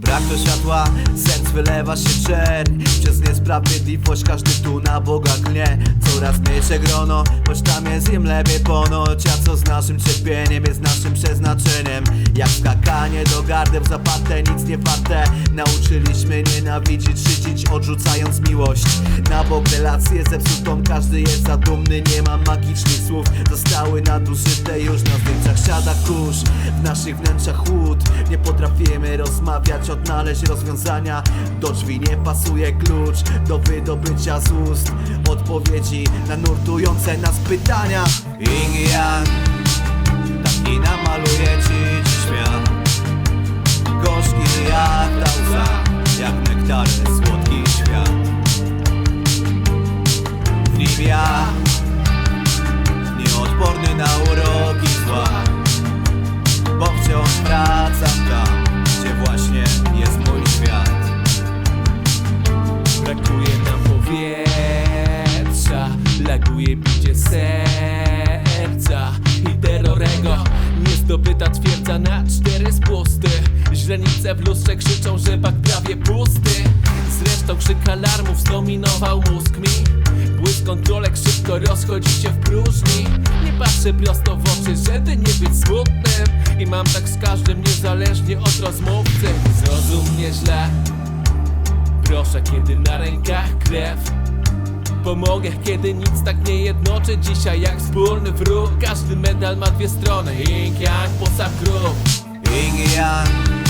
do światła Serc wylewa się czerń. Przez niesprawiedliwość każdy tu na Boga klnie. Coraz mniejsze grono Choć tam jest im lepiej ponoć. A co z naszym cierpieniem jest naszym przeznaczeniem Jak skakanie do gardeł zaparte nic nie warte. Nauczyliśmy nienawidzić, szydzić odrzucając miłość. Na bok relacje zepsutą każdy jest zadumny Nie ma magicznych słów. Zostały nadużyte już na zdjęciach siada kurz. W naszych wnętrzach chłód Nie potrafimy rozmawiać, odnaleźć rozwiązania. Do drzwi nie pasuje klucz Do wydobycia z ust. Odpowiedzi na nurtujące nas pytania. Yin i Yang Taki namaluje ci dziś świat. Gorzki jak ta łza Jak nektarny słodki świat. W nim ja Nieodporny na uroki zła. Bo wciąż wracam tam Gdzie właśnie jest mój świat. Brakuje nam powietrza Laguje bicie serca. I terrorego Niezdobyta twierdza na cztery spusty Źrenice w lustrze krzyczą, że bak prawie pusty. Zresztą krzyk alarmów zdominował mózg mi. Błysk kontrolek szybko rozchodzi się w próżni. Nie patrzę prosto w oczy, żeby nie być smutnym. I mam tak z każdym niezależnie od rozmówcy. Zrozum mnie źle. Proszę, kiedy na rękach krew Pomogę, kiedy nic tak nie jednoczy. Dzisiaj jak wspólny wróg Każdy medal ma dwie strony. Yin yang, postaw grób Yin Yang